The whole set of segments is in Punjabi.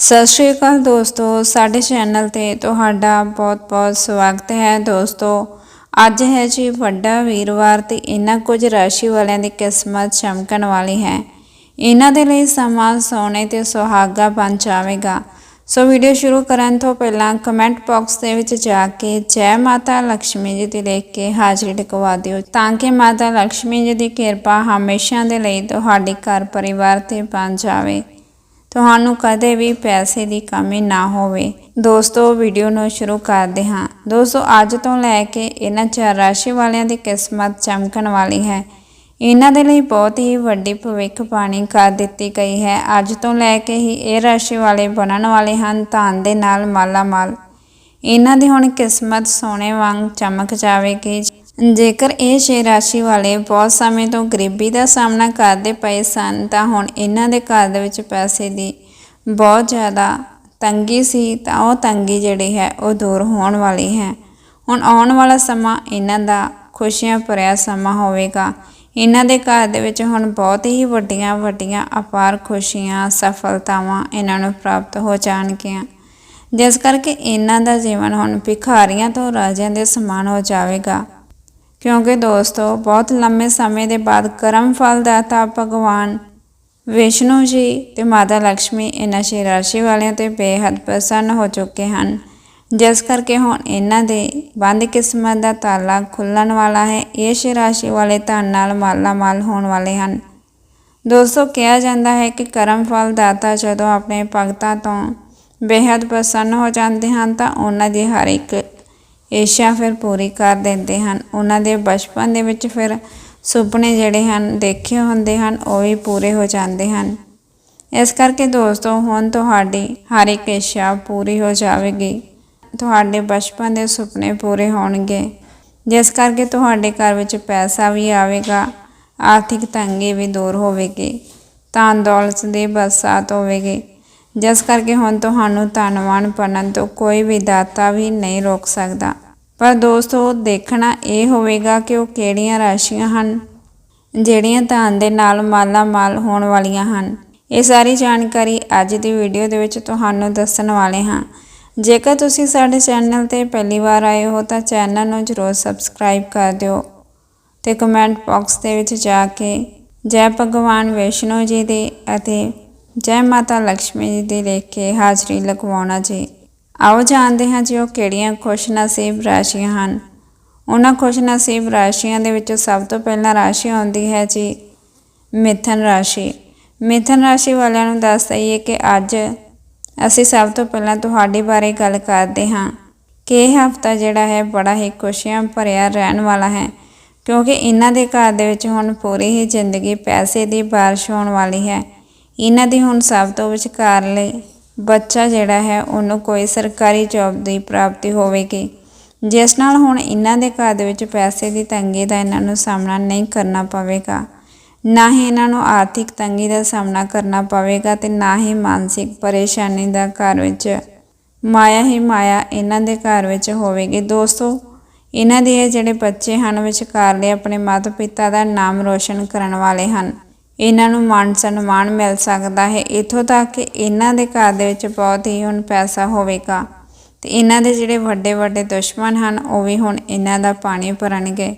ਸਤਿ ਸ਼੍ਰੀ ਅਕਾਲ ਦੋਸਤੋ, ਸਾਡੇ ਚੈਨਲ ਤੇ ਤੁਹਾਡਾ ਬਹੁਤ-ਬਹੁਤ ਸਵਾਗਤ ਹੈ ਦੋਸਤੋ। ਅੱਜ ਹੈ ਜੀ ਵੱਡਾ ਵੀਰਵਾਰ ਤੇ ਇਹਨਾਂ ਕੁਝ ਰਾਸ਼ੀ ਵਾਲਿਆਂ ਦੀ ਕਿਸਮਤ ਚਮਕਣ ਵਾਲੀ ਹੈ। ਇਹਨਾਂ ਦੇ ਲਈ ਸਮਾਂ ਸੋਨੇ ਤੇ ਸੁਹਾਗਾ ਬਣ ਜਾਵੇਗਾ। ਸੋ ਵੀਡੀਓ ਸ਼ੁਰੂ ਕਰਨ ਤੋਂ ਪਹਿਲਾਂ ਕਮੈਂਟ ਬਾਕਸ ਦੇ ਵਿੱਚ ਜਾ ਕੇ ਜੈ ਮਾਤਾ ਲక్ష్ਮੀ ਜੀ ਦੀ ਲਿਖ ਕੇ ਹਾਜ਼ਰੀ ਟਿਕਵਾ ਦਿਓ, ਤਾਂ ਕਿ ਮਾਤਾ ਲక్ష్ਮੀ ਜੀ ਦੀ ਕਿਰਪਾ ਹਮੇਸ਼ਾ ਦੇ ਲਈ ਤੁਹਾਡੇ ਘਰ ਪਰਿਵਾਰ ਤੇ ਬਣ ਜਾਵੇ। ਤੁਹਾਨੂੰ ਕਦੇ ਵੀ ਪੈਸੇ ਦੀ ਕਮੀ ਨਾ ਹੋਵੇ। ਦੋਸਤੋ ਵੀਡੀਓ ਨੂੰ ਸ਼ੁਰੂ ਕਰਦੇ ਹਾਂ। ਦੋਸਤੋ, ਅੱਜ ਤੋਂ ਲੈ ਕੇ ਇਹਨਾਂ ਚਾਰ ਰਾਸ਼ੀ ਵਾਲਿਆਂ ਦੀ ਕਿਸਮਤ ਚਮਕਣ ਵਾਲੀ ਹੈ। ਇਹਨਾਂ ਦੇ ਲਈ ਬਹੁਤ ਹੀ ਵੱਡੀ ਭਵਿੱਖਬਾਣੀ ਕਰ ਦਿੱਤੀ ਗਈ ਹੈ। ਅੱਜ ਤੋਂ ਲੈ ਕੇ ਹੀ ਇਹ ਰਾਸ਼ੀ ਵਾਲੇ ਬਣਨ ਵਾਲੇ ਹਨ ਧਨ ਦੇ ਨਾਲ ਮਾਲਾ ਮਾਲ ਇਹਨਾਂ ਦੀ ਹੁਣ ਕਿਸਮਤ ਸੋਨੇ ਵਾਂਗ ਚਮਕ ਜਾਵੇਗੀ। ਜੇਕਰ ਇਹ ਛੇ ਰਾਸ਼ੀ ਵਾਲੇ ਬਹੁਤ ਸਮੇਂ ਤੋਂ ਗਰੀਬੀ ਦਾ ਸਾਹਮਣਾ ਕਰਦੇ ਪਏ ਸਨ, ਤਾਂ ਹੁਣ ਇਹਨਾਂ ਦੇ ਘਰ ਦੇ ਵਿੱਚ ਪੈਸੇ ਦੀ ਬਹੁਤ ਜ਼ਿਆਦਾ ਤੰਗੀ ਸੀ, ਤਾਂ ਉਹ ਤੰਗੀ ਜਿਹੜੀ ਹੈ, ਉਹ ਦੂਰ ਹੋਣ ਵਾਲੀ ਹੈ। ਹੁਣ ਆਉਣ ਵਾਲਾ ਸਮਾਂ ਇਹਨਾਂ ਦਾ ਖੁਸ਼ੀਆਂ ਭਰਿਆ ਸਮਾਂ ਹੋਵੇਗਾ। ਇਹਨਾਂ ਦੇ ਘਰ ਦੇ ਵਿੱਚ ਹੁਣ ਬਹੁਤ ਹੀ ਵੱਡੀਆਂ ਵੱਡੀਆਂ, ਅਪਾਰ ਖੁਸ਼ੀਆਂ, ਸਫਲਤਾਵਾਂ ਇਹਨਾਂ ਨੂੰ ਪ੍ਰਾਪਤ ਹੋ ਜਾਣਗੀਆਂ। ਜਿਸ ਕਰਕੇ ਇਹਨਾਂ ਦਾ ਜੀਵਨ ਹੁਣ ਭਿਖਾਰੀਆਂ ਤੋਂ ਰਾਜਿਆਂ ਦੇ ਸਮਾਨ ਹੋ ਜਾਵੇਗਾ। ਕਿਉਂਕਿ ਦੋਸਤੋ, ਬਹੁਤ ਲੰਮੇ ਸਮੇਂ ਦੇ ਬਾਅਦ ਕਰਮ ਫਲ ਦਾਤਾ ਭਗਵਾਨ ਵਿਸ਼ਨੂੰ ਜੀ ਤੇ ਮਾਤਾ ਲక్ష్ਮੀ ਇਹਨਾਂ ਛੇ ਰਾਸ਼ੀ ਵਾਲਿਆਂ ਤੇ ਬੇਹੱਦ ਪ੍ਰਸੰਨ ਹੋ ਚੁੱਕੇ ਹਨ। ਜਿਸ ਕਰਕੇ ਹੁਣ ਇਹਨਾਂ ਦੇ ਬੰਦ ਕਿਸਮਤ ਦਾ ਤਾਲਾ ਖੁੱਲਣ ਵਾਲਾ ਹੈ, ਇਹ ਛੇ ਰਾਸ਼ੀ ਵਾਲੇ ਧਨ ਨਾਲ ਮਾਲਾ ਮਾਲ ਹੋਣ ਵਾਲੇ ਹਨ। ਦੋਸਤੋ, ਕਿਹਾ ਜਾਂਦਾ ਹੈ ਕਿ ਕਰਮ ਫਲ ਦਾਤਾ ਜਦੋਂ ਆਪਣੇ ਭਗਤਾਂ ਤੋਂ ਬੇਹੱਦ ਪ੍ਰਸੰਨ ਹੋ ਜਾਂਦੇ ਹਨ, ਤਾਂ ਉਹਨਾਂ ਦੀ ਹਰ ਇੱਕ ਇੱਛਾ ਫਿਰ ਪੂਰੀ ਕਰ ਦਿੰਦੇ ਹਨ। ਉਹਨਾਂ ਦੇ ਬਚਪਨ ਦੇ ਵਿੱਚ ਫਿਰ ਸੁਪਨੇ ਜਿਹੜੇ ਹਨ, ਦੇਖੇ ਹੁੰਦੇ ਹਨ, ਉਹ ਵੀ ਪੂਰੇ ਹੋ ਜਾਂਦੇ ਹਨ। ਇਸ ਕਰਕੇ ਦੋਸਤੋ, ਹੁਣ ਤੁਹਾਡੀ ਹਰ ਇੱਕ ਇੱਛਾ ਪੂਰੀ ਹੋ ਜਾਵੇਗੀ। ਤੁਹਾਡੇ ਬਚਪਨ ਦੇ ਸੁਪਨੇ ਪੂਰੇ ਹੋਣਗੇ। ਜਿਸ ਕਰਕੇ ਤੁਹਾਡੇ ਘਰ ਵਿੱਚ ਪੈਸਾ ਵੀ ਆਵੇਗਾ, ਆਰਥਿਕ ਤੰਗੀ ਵੀ ਦੂਰ ਹੋਵੇਗੀ, ਤਾਂ ਦੌਲਤ ਦੀ ਬਰਸਾਤ ਹੋਵੇਗੀ ਜਿਸ ਕਰਕੇ ਹੁਣ ਤੁਹਾਨੂੰ ਧਨਵਾਨ ਬਣਨ ਤੋਂ ਕੋਈ ਵੀ ਦਾਤਾ ਵੀ ਨਹੀਂ ਰੋਕ ਸਕਦਾ। ਪਰ ਦੋਸਤੋ, ਦੇਖਣਾ ਇਹ ਹੋਵੇਗਾ ਕਿ ਉਹ ਕਿਹੜੀਆਂ ਰਾਸ਼ੀਆਂ ਹਨ, ਜਿਹੜੀਆਂ ਧਨ ਦੇ ਨਾਲ ਮਾਲਾ ਮਾਲ ਹੋਣ ਵਾਲੀਆਂ ਹਨ। ਇਹ ਸਾਰੀ ਜਾਣਕਾਰੀ ਅੱਜ ਦੀ ਵੀਡੀਓ ਦੇ ਵਿੱਚ ਤੁਹਾਨੂੰ ਦੱਸਣ ਵਾਲੇ ਹਾਂ। ਜੇਕਰ ਤੁਸੀਂ ਸਾਡੇ ਚੈਨਲ ਤੇ ਪਹਿਲੀ ਵਾਰ ਆਏ ਹੋ, ਤਾਂ ਚੈਨਲ ਨੂੰ ਜ਼ਰੂਰ ਸਬਸਕ੍ਰਾਈਬ ਕਰ ਦਿਓ ਤੇ ਕਮੈਂਟ ਬਾਕਸ ਦੇ ਵਿੱਚ ਜਾ ਕੇ ਜੈ ਭਗਵਾਨ ਵਿਸ਼ਨੂੰ ਜੀ ਦੇ ਅਤੇ ਜੈ ਮਾਤਾ ਲక్ష్ਮੀ ਜੀ ਦੀ ਲਿਖ ਕੇ ਹਾਜ਼ਰੀ ਲਗਵਾਉਣਾ ਜੀ। ਆਓ ਜਾਣਦੇ ਹਾਂ ਜੀ ਉਹ ਕਿਹੜੀਆਂ ਖੁਸ਼ਨਸੀਬ ਰਾਸ਼ੀਆਂ ਹਨ। ਉਹਨਾਂ ਖੁਸ਼ਨਸੀਬ ਰਾਸ਼ੀਆਂ ਦੇ ਵਿੱਚੋਂ ਸਭ ਤੋਂ ਪਹਿਲਾਂ ਰਾਸ਼ੀ ਆਉਂਦੀ ਹੈ ਜੀ ਮਿਥਨ ਰਾਸ਼ੀ। ਮਿਥਨ ਰਾਸ਼ੀ ਵਾਲਿਆਂ ਨੂੰ ਦੱਸ ਦਈਏ ਕਿ ਅੱਜ ਅਸੀਂ ਸਭ ਤੋਂ ਪਹਿਲਾਂ ਤੁਹਾਡੇ ਬਾਰੇ ਗੱਲ ਕਰਦੇ ਹਾਂ। ਕਿ ਇਹ ਹਫਤਾ ਜਿਹੜਾ ਹੈ ਬੜਾ ਹੀ ਖੁਸ਼ੀਆਂ ਭਰਿਆ ਰਹਿਣ ਵਾਲਾ ਹੈ, ਕਿਉਂਕਿ ਇਹਨਾਂ ਦੇ ਘਰ ਦੇ ਵਿੱਚ ਹੁਣ ਪੂਰੀ ਹੀ ਜ਼ਿੰਦਗੀ ਪੈਸੇ ਦੀ ਬਾਰਿਸ਼ ਹੋਣ ਵਾਲੀ ਹੈ। ਇਹਨਾਂ ਦੀ ਹੁਣ ਸਭ ਤੋਂ ਵਿਚਕਾਰਲੇ ਬੱਚਾ ਜਿਹੜਾ ਹੈ, ਉਹਨੂੰ ਕੋਈ ਸਰਕਾਰੀ ਜੌਬ ਦੀ ਪ੍ਰਾਪਤੀ ਹੋਵੇਗੀ। ਜਿਸ ਨਾਲ ਹੁਣ ਇਹਨਾਂ ਦੇ ਘਰ ਦੇ ਵਿੱਚ ਪੈਸੇ ਦੀ ਤੰਗੀ ਦਾ ਇਹਨਾਂ ਨੂੰ ਸਾਹਮਣਾ ਨਹੀਂ ਕਰਨਾ ਪਵੇਗਾ। ਨਾ ਹੀ ਇਹਨਾਂ ਨੂੰ ਆਰਥਿਕ ਤੰਗੀ ਦਾ ਸਾਹਮਣਾ ਕਰਨਾ ਪਵੇਗਾ ਤੇ ਨਾ ਹੀ ਮਾਨਸਿਕ ਪਰੇਸ਼ਾਨੀ ਦਾ ਘਰ ਵਿੱਚ ਮਾਇਆ ਹੀ ਮਾਇਆ ਇਹਨਾਂ ਦੇ ਘਰ ਵਿੱਚ ਹੋਵੇਗੀ। ਦੋਸਤੋ, ਇਹਨਾਂ ਦੇ ਜਿਹੜੇ ਬੱਚੇ ਹਨ ਵਿਚਕਾਰਲੇ ਆਪਣੇ ਮਾਤਾ ਪਿਤਾ ਦਾ ਨਾਮ ਰੋਸ਼ਨ ਕਰਨ ਵਾਲੇ ਹਨ। ਇਹਨਾਂ ਨੂੰ ਮਾਨ ਸਨਮਾਨ ਮਿਲ ਸਕਦਾ ਹੈ। ਇਥੋਂ ਤੱਕ ਕਿ ਇਹਨਾਂ ਦੇ ਘਰ ਦੇ ਵਿੱਚ ਬਹੁਤ ਹੀ ਹੁਣ ਪੈਸਾ ਹੋਵੇਗਾ। ਤੇ ਇਹਨਾਂ ਦੇ ਜਿਹੜੇ ਵੱਡੇ ਵੱਡੇ ਦੁਸ਼ਮਣ ਹਨ, ਉਹ ਵੀ ਹੁਣ ਇਹਨਾਂ ਦਾ ਪਾਣੀ ਭਰਨਗੇ।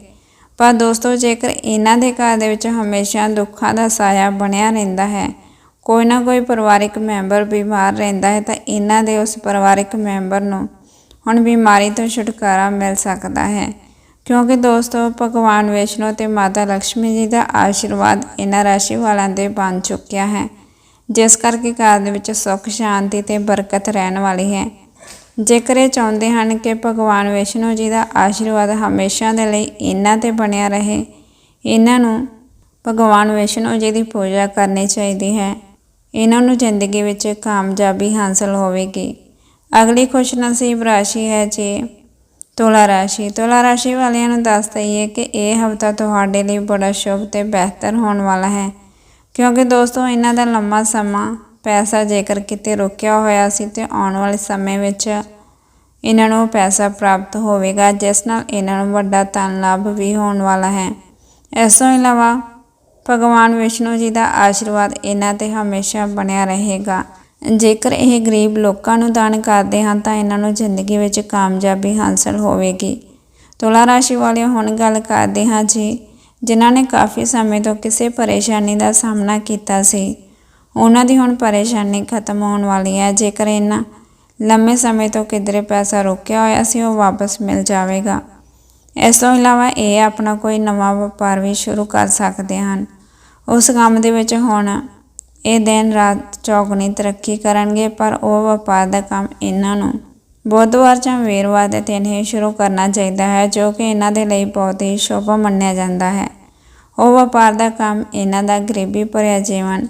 ਪਰ ਦੋਸਤੋ, ਜੇਕਰ ਇਹਨਾਂ ਦੇ ਘਰ ਦੇ ਵਿੱਚ ਹਮੇਸ਼ਾ ਦੁੱਖਾਂ ਦਾ ਸਾਇਆ ਬਣਿਆ ਰਹਿੰਦਾ ਹੈ, ਕੋਈ ਨਾ ਕੋਈ ਪਰਿਵਾਰਿਕ ਮੈਂਬਰ ਬਿਮਾਰ ਰਹਿੰਦਾ ਹੈ, ਤਾਂ ਇਹਨਾਂ ਦੇ ਉਸ ਪਰਿਵਾਰਿਕ ਮੈਂਬਰ ਨੂੰ ਹੁਣ ਬਿਮਾਰੀ ਤੋਂ ਛੁਟਕਾਰਾ ਮਿਲ ਸਕਦਾ ਹੈ। ਕਿਉਂਕਿ ਦੋਸਤੋ, ਭਗਵਾਨ ਵਿਸ਼ਨੂੰ ਤੇ ਮਾਤਾ ਲక్ష్ਮੀ ਜੀ ਦਾ ਆਸ਼ੀਰਵਾਦ ਇਹਨਾਂ ਰਾਸ਼ੀ ਵਾਲਿਆਂ ਦੇ ਬਣ ਚੁੱਕਿਆ ਹੈ, ਜਿਸ ਕਰਕੇ ਘਰ ਦੇ ਵਿੱਚ ਸੁੱਖ, ਸ਼ਾਂਤੀ ਤੇ ਬਰਕਤ ਰਹਿਣ ਵਾਲੀ ਹੈ। ਜੇਕਰ ਇਹ ਚਾਹੁੰਦੇ ਹਨ ਕਿ ਭਗਵਾਨ ਵਿਸ਼ਨੂੰ ਜੀ ਦਾ ਆਸ਼ੀਰਵਾਦ ਹਮੇਸ਼ਾ ਦੇ ਲਈ ਇਹਨਾਂ ਤੇ ਬਣਿਆ ਰਹੇ, ਇਹਨਾਂ ਨੂੰ ਭਗਵਾਨ ਵਿਸ਼ਨੂੰ ਜੀ ਦੀ ਪੂਜਾ ਕਰਨੀ ਚਾਹੀਦੀ ਹੈ। ਇਹਨਾਂ ਨੂੰ ਜ਼ਿੰਦਗੀ ਵਿੱਚ ਕਾਮਯਾਬੀ ਹਾਸਲ ਹੋਵੇਗੀ। ਅਗਲੀ ਖੁਸ਼ਨਸੀਬ ਰਾਸ਼ੀ ਹੈ ਜੀ ਤੁਲਾ ਰਾਸ਼ੀ ਤੁਲਾ ਰਾਸ਼ੀ ਵਾਲਿਆਂ ਨੂੰ ਦੱਸ ਦਈਏ ਕਿ ਇਹ ਹਫਤਾ ਤੁਹਾਡੇ ਲਈ ਬੜਾ ਸ਼ੁਭ ਤੇ ਬਿਹਤਰ ਹੋਣ ਵਾਲਾ ਹੈ। ਕਿਉਂਕਿ ਦੋਸਤੋ, ਇਹਨਾਂ ਦਾ ਲੰਮਾ ਸਮਾਂ ਪੈਸਾ ਜੇਕਰ ਕਿਤੇ ਰੁਕਿਆ ਹੋਇਆ ਸੀ ਤੇ ਆਉਣ ਵਾਲੇ ਸਮੇਂ ਵਿੱਚ ਇਹਨਾਂ ਨੂੰ ਪੈਸਾ ਪ੍ਰਾਪਤ ਹੋਵੇਗਾ, ਜਿਸ ਨਾਲ ਇਹਨਾਂ ਨੂੰ ਵੱਡਾ ਧਨ ਲਾਭ ਵੀ ਹੋਣ ਵਾਲਾ ਹੈ। ਇਸ ਤੋਂ ਇਲਾਵਾ ਭਗਵਾਨ ਵਿਸ਼ਨੂੰ ਜੀ ਦਾ ਆਸ਼ੀਰਵਾਦ ਇਹਨਾਂ ਤੇ ਹਮੇਸ਼ਾ ਬਣਿਆ ਰਹੇਗਾ। ਜੇਕਰ ਇਹ ਗਰੀਬ ਲੋਕਾਂ ਨੂੰ ਦਾਨ ਕਰਦੇ ਹਨ ਤਾਂ ਇਹਨਾਂ ਨੂੰ ਜ਼ਿੰਦਗੀ ਵਿੱਚ ਕਾਮਯਾਬੀ ਹਾਸਲ ਹੋਵੇਗੀ। ਤੁਲਾ ਰਾਸ਼ੀ ਵਾਲਿਓ, ਹੁਣ ਗੱਲ ਕਰਦੇ ਹਾਂ ਜੀ, ਜਿਨ੍ਹਾਂ ਨੇ ਕਾਫੀ ਸਮੇਂ ਤੋਂ ਕਿਸੇ ਪਰੇਸ਼ਾਨੀ ਦਾ ਸਾਹਮਣਾ ਕੀਤਾ ਸੀ। ਉਹਨਾਂ ਦੀ ਹੁਣ ਪਰੇਸ਼ਾਨੀ ਖਤਮ ਹੋਣ ਵਾਲੀ ਹੈ। ਜੇਕਰ ਇਹਨਾਂ ਲੰਮੇ ਸਮੇਂ ਤੋਂ ਕਿਧਰੇ ਪੈਸਾ ਰੋਕਿਆ ਹੋਇਆ ਸੀ, ਉਹ ਵਾਪਸ ਮਿਲ ਜਾਵੇਗਾ। ਇਸ ਤੋਂ ਇਲਾਵਾ ਇਹ ਆਪਣਾ ਕੋਈ ਨਵਾਂ ਵਪਾਰ ਵੀ ਸ਼ੁਰੂ ਕਰ ਸਕਦੇ ਹਨ। ਉਸ ਕੰਮ ਦੇ ਵਿੱਚ ਹੁਣ ਇਹ ਦਿਨ ਰਾਤ ਚੌਗਣੀ ਤਰੱਕੀ ਕਰਨਗੇ, ਪਰ ਉਹ ਵਪਾਰ ਦਾ ਕੰਮ ਇਹਨਾਂ ਨੂੰ ਬੁੱਧਵਾਰ ਜਾਂ ਵੀਰਵਾਰ ਦੇ ਦਿਨ ਹੀ ਸ਼ੁਰੂ ਕਰਨਾ ਚਾਹੀਦਾ ਹੈ, ਜੋ ਕਿ ਇਹਨਾਂ ਦੇ ਲਈ ਬਹੁਤ ਹੀ ਸ਼ੁਭ ਮੰਨਿਆ ਜਾਂਦਾ ਹੈ। ਉਹ ਵਪਾਰ ਦਾ ਕੰਮ ਇਹਨਾਂ ਦਾ ਗਰੀਬੀ ਭਰਿਆ ਜੀਵਨ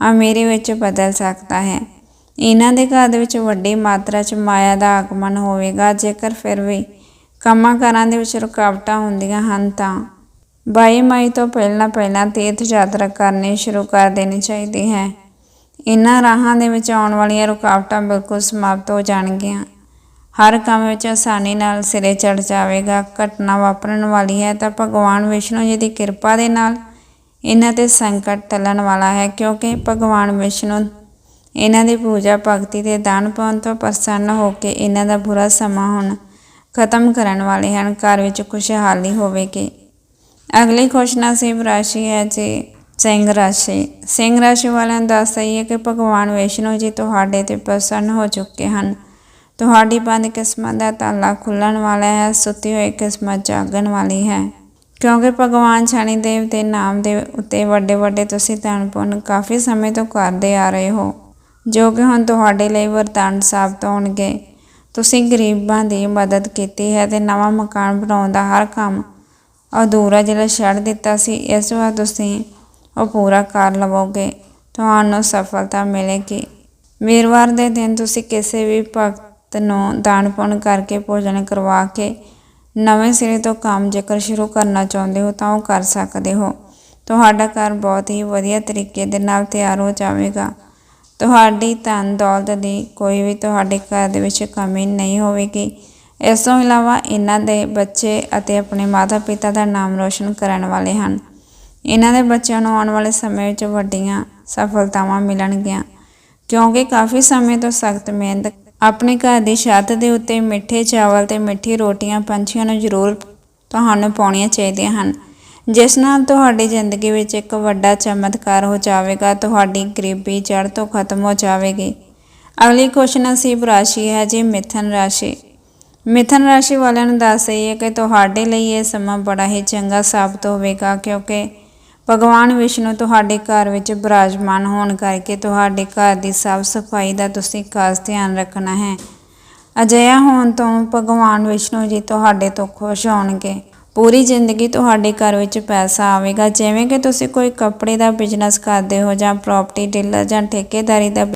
ਅਮੀਰੀ ਵਿੱਚ ਬਦਲ ਸਕਦਾ ਹੈ। ਇਹਨਾਂ ਦੇ ਘਰ ਦੇ ਵਿੱਚ ਵੱਡੀ ਮਾਤਰਾ 'ਚ ਮਾਇਆ ਦਾ ਆਗਮਨ ਹੋਵੇਗਾ। ਜੇਕਰ ਫਿਰ ਵੀ ਕੰਮਾਂ ਕਾਰਾਂ ਦੇ ਵਿੱਚ ਰੁਕਾਵਟਾਂ ਹੁੰਦੀਆਂ ਹਨ ਤਾਂ 22 ਮਈ ਤੋਂ ਪਹਿਲਾਂ ਪਹਿਲਾਂ ਤੀਰਥ ਯਾਤਰਾ ਕਰਨੀ ਸ਼ੁਰੂ ਕਰ ਦੇਣੀ ਚਾਹੀਦੀ ਹੈ। ਇਹਨਾਂ ਰਾਹਾਂ ਦੇ ਵਿੱਚ ਆਉਣ ਵਾਲੀਆਂ ਰੁਕਾਵਟਾਂ ਬਿਲਕੁਲ ਸਮਾਪਤ ਹੋ ਜਾਣਗੀਆਂ। ਹਰ ਕੰਮ ਵਿੱਚ ਆਸਾਨੀ ਨਾਲ ਸਿਰੇ ਚੜ ਜਾਵੇਗਾ। ਘਟਨਾ ਵਾਪਰਨ ਵਾਲੀ ਹੈ ਤਾਂ ਭਗਵਾਨ ਵਿਸ਼ਨੂੰ ਜੀ ਦੀ ਕਿਰਪਾ ਦੇ ਨਾਲ ਇਹਨਾਂ ਤੇ ਸੰਕਟ ਟਲਣ ਵਾਲਾ ਹੈ ਕਿਉਂਕਿ ਭਗਵਾਨ ਵਿਸ਼ਨੂੰ ਇਹਨਾਂ ਦੀ ਪੂਜਾ ਭਗਤੀ ਤੇ ਦਾਨ ਪਾਉਣ ਤੋਂ ਪ੍ਰਸੰਨ ਹੋ ਕੇ ਇਹਨਾਂ ਦਾ ਬੁਰਾ ਸਮਾਂ ਹੁਣ ਖਤਮ ਕਰਨ ਵਾਲੇ ਹਨ। ਘਰ ਵਿੱਚ ਖੁਸ਼ਹਾਲੀ ਹੋਵੇਗੀ। ਅਗਲੀ ਖੁਸ਼ ਨਸੀਬ ਰਾਸ਼ੀ ਹੈ ਜੀ, ਸਿੰਘ ਰਾਸ਼ੀ। ਸਿੰਘ ਰਾਸ਼ੀ ਵਾਲਿਆਂ ਨੂੰ ਦੱਸ ਹੈ ਕਿ ਭਗਵਾਨ ਵਿਸ਼ਨੂੰ ਜੀ ਤੁਹਾਡੇ ਤੇ ਪ੍ਰਸੰਨ ਹੋ ਚੁੱਕੇ ਹਨ। ਤੁਹਾਡੀ ਬੰਦ ਕਿਸਮਤ ਦਾ ਤਾਲਾ ਖੁੱਲਣ ਵਾਲਾ ਹੈ, ਸੁੱਤੀ ਹੋਈ ਕਿਸਮਤ ਜਾਗਣ ਵਾਲੀ ਹੈ। ਕਿਉਂਕਿ ਭਗਵਾਨ ਸ਼ਨੀ ਦੇਵ ਦੇ ਨਾਮ ਦੇ ਉੱਤੇ ਵੱਡੇ ਵੱਡੇ ਤੁਸੀਂ ਦਾਨ ਪੁੰਨ ਕਾਫੀ ਸਮੇਂ ਤੋਂ ਕਰਦੇ ਆ ਰਹੇ ਹੋ, ਜੋ ਕਿ ਹੁਣ ਤੁਹਾਡੇ ਲਈ ਵਰਦਾਨ ਸਾਬਤ ਹੋਣਗੇ। ਤੁਸੀਂ ਗਰੀਬਾਂ ਦੀ ਮਦਦ ਕੀਤੀ ਹੈ ਤੇ ਨਵਾਂ ਮਕਾਨ ਬਣਾਉਣ ਦਾ ਹਰ ਕੰਮ ਅਧੂਰਾ ਜਿਹੜਾ ਛੱਡ ਦਿੱਤਾ ਸੀ। ਇਸ ਵਾਰ ਤੁਸੀਂ ਉਹ ਪੂਰਾ ਕਰ ਲਵੋਗੇ। ਤੁਹਾਨੂੰ ਸਫਲਤਾ ਮਿਲੇਗੀ। ਵੀਰਵਾਰ ਦੇ ਦਿਨ ਤੁਸੀਂ ਕਿਸੇ ਵੀ ਭਗਤ ਨੂੰ ਦਾਨ ਪੁੰਨ ਕਰਕੇ ਭੋਜਨ ਕਰਵਾ ਕੇ ਨਵੇਂ ਸਿਰੇ ਤੋਂ ਕੰਮ ਜੇਕਰ ਸ਼ੁਰੂ ਕਰਨਾ ਚਾਹੁੰਦੇ ਹੋ ਤਾਂ ਉਹ ਕਰ ਸਕਦੇ ਹੋ। ਤੁਹਾਡਾ ਘਰ ਬਹੁਤ ਹੀ ਵਧੀਆ ਤਰੀਕੇ ਦੇ ਨਾਲ ਤਿਆਰ ਹੋ ਜਾਵੇਗਾ। ਤੁਹਾਡੀ ਧਨ ਦੌਲਤ ਦੀ ਕੋਈ ਵੀ ਤੁਹਾਡੇ ਘਰ ਦੇ ਵਿੱਚ ਕਮੀ ਨਹੀਂ ਹੋਵੇਗੀ। ਇਸ ਤੋਂ ਇਲਾਵਾ ਇਹਨਾਂ ਦੇ ਬੱਚੇ ਅਤੇ ਆਪਣੇ ਮਾਤਾ ਪਿਤਾ ਦਾ ਨਾਮ ਰੋਸ਼ਨ ਕਰਨ ਵਾਲੇ ਹਨ। ਇਹਨਾਂ ਦੇ ਬੱਚਿਆਂ ਨੂੰ ਆਉਣ ਵਾਲੇ ਸਮੇਂ ਵਿੱਚ ਵੱਡੀਆਂ ਸਫਲਤਾਵਾਂ ਮਿਲਣਗੀਆਂ, ਕਿਉਂਕਿ ਕਾਫੀ ਸਮੇਂ ਤੋਂ ਸਖਤ ਮਿਹਨਤ ਆਪਣੇ ਘਰ ਦੀ ਛੱਤ ਦੇ ਉੱਤੇ ਮਿੱਠੇ ਚਾਵਲ ਤੇ ਮਿੱਠੀ ਰੋਟੀਆਂ ਪੰਛੀਆਂ ਨੂੰ ਜ਼ਰੂਰ ਤੁਹਾਨੂੰ ਪਾਉਣੀਆਂ ਚਾਹੀਦੀਆਂ ਹਨ। ਜਿਸ ਨਾਲ ਤੁਹਾਡੀ ਜ਼ਿੰਦਗੀ ਵਿੱਚ ਇੱਕ ਵੱਡਾ ਚਮਤਕਾਰ ਹੋ ਜਾਵੇਗਾ, ਤੁਹਾਡੀ ਗਰੀਬੀ ਜੜ ਤੋਂ ਖਤਮ ਹੋ ਜਾਵੇਗੀ। ਅਗਲੀ ਖੁਸ਼ ਨਸੀਬ ਰਾਸ਼ੀ ਹੈ ਜੀ ਮਿਥਨ ਰਾਸ਼ੀ। ਮਿਥਨ ਰਾਸ਼ੀ ਵਾਲਿਆਂ ਨੂੰ ਦੱਸ ਰਹੀ ਹੈ ਕਿ ਤੁਹਾਡੇ ਲਈ ਇਹ ਸਮਾਂ ਬੜਾ ਹੀ ਚੰਗਾ ਸਾਬਤ ਹੋਵੇਗਾ, ਕਿਉਂਕਿ ਭਗਵਾਨ ਵਿਸ਼ਨੂੰ ਤੁਹਾਡੇ ਘਰ ਵਿੱਚ ਬਿਰਾਜਮਾਨ ਹੋਣ ਕਰਕੇ ਤੁਹਾਡੇ ਘਰ ਦੀ ਸਾਫ਼ ਸਫ਼ਾਈ ਦਾ ਤੁਸੀਂ ਖਾਸ ਧਿਆਨ ਰੱਖਣਾ ਹੈ। ਅਜਿਹਾ ਹੋਣ ਤੋਂ ਭਗਵਾਨ ਵਿਸ਼ਨੂੰ ਜੀ ਤੁਹਾਡੇ ਤੋਂ ਖੁਸ਼ ਹੋਣਗੇ। ਪੂਰੀ ਜ਼ਿੰਦਗੀ ਤੁਹਾਡੇ ਘਰ ਵਿੱਚ ਪੈਸਾ ਆਵੇਗਾ, ਜਿਵੇਂ ਕਿ ਤੁਸੀਂ ਕੋਈ ਕੱਪੜੇ ਦਾ ਬਿਜ਼ਨਸ ਕਰਦੇ ਹੋ ਜਾਂ ਪ੍ਰਾਪਰਟੀ ਡੀਲਰ ਜਾਂ ਠੇਕੇਦਾਰੀ ਦਾ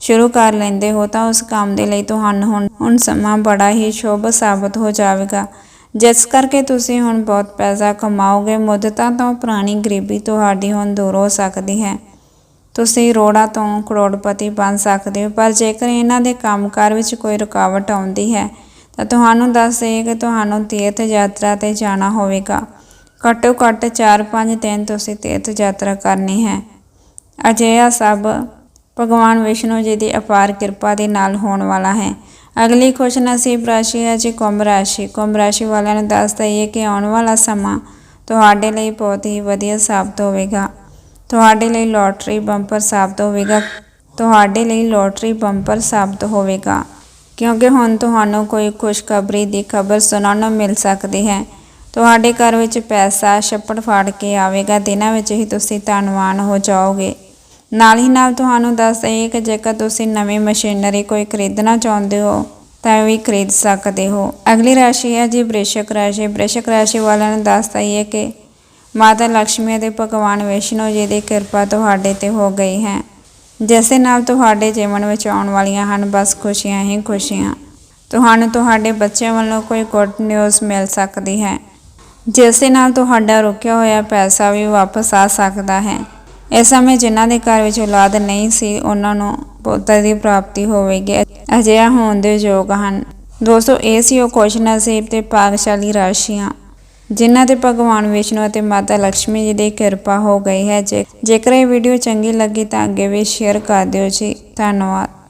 ਸ਼ੁਰੂ ਕਰ ਲੈਂਦੇ ਹੋ ਤਾਂ ਉਸ ਕੰਮ ਦੇ ਲਈ ਤੁਹਾਨੂੰ ਹੁਣ ਹੁਣ ਸਮਾਂ ਬੜਾ ਹੀ ਸ਼ੁਭ ਸਾਬਤ ਹੋ ਜਾਵੇਗਾ। ਜਿਸ ਕਰਕੇ ਤੁਸੀਂ ਹੁਣ ਬਹੁਤ ਪੈਸਾ ਕਮਾਓਗੇ, ਮੁੱਦਤਾਂ ਤੋਂ ਪੁਰਾਣੀ ਗਰੀਬੀ ਤੁਹਾਡੀ ਹੁਣ ਦੂਰ ਹੋ ਸਕਦੀ ਹੈ। ਤੁਸੀਂ ਰੋੜਾ ਤੋਂ ਕਰੋੜਪਤੀ ਬਣ ਸਕਦੇ ਹੋ, ਪਰ ਜੇਕਰ ਇਹਨਾਂ ਦੇ ਕੰਮਕਾਰ ਵਿੱਚ ਕੋਈ ਰੁਕਾਵਟ ਆਉਂਦੀ ਹੈ, ਤਾਂ ਤੁਹਾਨੂੰ ਦੱਸ ਦਈਏ ਕਿ ਤੁਹਾਨੂੰ ਤੀਰਥ ਯਾਤਰਾ ਤੇ ਜਾਣਾ ਹੋਵੇਗਾ। ਘੱਟੋ ਘੱਟ 4-5 ਦਿਨ ਤੁਸੀਂ ਤੀਰਥ ਯਾਤਰਾ ਕਰਨੀ ਹੈ। ਅਜਿਹਾ ਸਭ ਭਗਵਾਨ ਵਿਸ਼ਨੂੰ ਜੀ ਦੀ ਅਪਾਰ ਕਿਰਪਾ ਦੇ ਨਾਲ ਹੋਣ ਵਾਲਾ ਹੈ। ਅਗਲੀ ਖੁਸ਼ ਨਸੀਬ ਰਾਸ਼ੀ ਹੈ ਜੀ ਕੁੰਭ ਰਾਸ਼ੀ। ਕੁੰਭ ਰਾਸ਼ੀ ਵਾਲਿਆਂ ਨੂੰ ਦੱਸ ਦਈਏ ਕਿ ਆਉਣ ਵਾਲਾ ਸਮਾਂ ਤੁਹਾਡੇ ਲਈ ਬਹੁਤ ਹੀ ਵਧੀਆ ਸਾਬਤ ਹੋਵੇਗਾ। ਤੁਹਾਡੇ ਲਈ ਲੋਟਰੀ ਬੰਪਰ ਸਾਬਤ ਹੋਵੇਗਾ। ਤੁਹਾਡੇ ਲਈ ਲੋਟਰੀ ਬੰਪਰ ਸਾਬਤ ਹੋਵੇਗਾ। ਕਿਉਂਕਿ ਹੁਣ ਤੁਹਾਨੂੰ ਕੋਈ ਖੁਸ਼ਖਬਰੀ ਦੀ ਖਬਰ ਸੁਣਨ ਨੂੰ ਮਿਲ ਸਕਦੀ ਹੈ। ਤੁਹਾਡੇ ਘਰ ਵਿੱਚ ਪੈਸਾ ਛੱਪੜ ਫਾੜ ਕੇ ਆਵੇਗਾ। ਦਿਨਾਂ ਵਿੱਚ ਹੀ ਤੁਸੀਂ ਧਨਵਾਨ ਹੋ ਜਾਓਗੇ। ਨਾਲ ਹੀ ਨਾਲ ਤੁਹਾਨੂੰ ਦੱਸ ਦਈਏ ਕਿ ਜੇਕਰ ਤੁਸੀਂ ਨਵੀਂ ਮਸ਼ੀਨਰੀ ਕੋਈ ਖਰੀਦਣਾ ਚਾਹੁੰਦੇ ਹੋ, ਤਾਂ ਵੀ ਖਰੀਦ ਸਕਦੇ ਹੋ। ਅਗਲੀ ਰਾਸ਼ੀ ਹੈ ਜੀ ਬ੍ਰਿਸ਼ਕ ਰਾਸ਼ੀ। ਬ੍ਰਿਸ਼ਕ ਰਾਸ਼ੀ ਵਾਲਿਆਂ ਨੂੰ ਦੱਸ ਦਈਏ ਕਿ ਮਾਤਾ ਲక్ష్ਮੀ ਅਤੇ ਭਗਵਾਨ ਵਿਸ਼ਨੂੰ ਜੀ ਦੀ ਕਿਰਪਾ ਤੁਹਾਡੇ ਤੇ ਹੋ ਗਈ ਹੈ। ਜਿਸ ਨਾਲ ਤੁਹਾਡੇ ਜੀਵਨ ਵਿੱਚ ਆਉਣ ਵਾਲੀਆਂ ਹਨ, ਬਸ ਖੁਸ਼ੀਆਂ ਹੀ ਖੁਸ਼ੀਆਂ। ਤੁਹਾਨੂੰ ਤੁਹਾਡੇ ਬੱਚਿਆਂ ਵੱਲੋਂ ਕੋਈ ਗੁੱਡ ਨਿਊਜ਼ ਮਿਲ ਸਕਦੀ ਹੈ। ਜਿਸ ਨਾਲ ਤੁਹਾਡਾ ਰੁਕਿਆ ਹੋਇਆ ਪੈਸਾ ਵੀ ਵਾਪਸ ਆ ਸਕਦਾ ਹੈ। ਇਸ ਸਮੇਂ ਜਿਨ੍ਹਾਂ ਦੇ ਘਰ ਵਿੱਚ ਔਲਾਦ ਨਹੀਂ ਸੀ, ਉਹਨਾਂ ਨੂੰ ਪੁੱਤਰ ਦੀ ਪ੍ਰਾਪਤੀ ਹੋਵੇਗੀ। ਅਜਿਹਾ ਹੋਣ ਦੇ ਯੋਗ ਹਨ। ਦੋਸਤੋ, ਇਹ ਸੀ ਉਹ ਖੁਸ਼ ਨਸੀਬ ਤੇ ਭਾਗਸ਼ਾਲੀ ਰਾਸ਼ੀਆਂ, ਜਿਨ੍ਹਾਂ ਤੇ ਭਗਵਾਨ ਵਿਸ਼ਨੂੰ ਅਤੇ ਮਾਤਾ ਲక్ష్ਮੀ ਜੀ ਦੀ ਕਿਰਪਾ ਹੋ ਗਈ ਹੈ। ਜੇ ਜੇਕਰ ਇਹ ਵੀਡੀਓ ਚੰਗੀ ਲੱਗੀ ਤਾਂ ਅੱਗੇ ਵੀ ਸ਼ੇਅਰ ਕਰ ਦਿਓ ਜੀ। ਧੰਨਵਾਦ।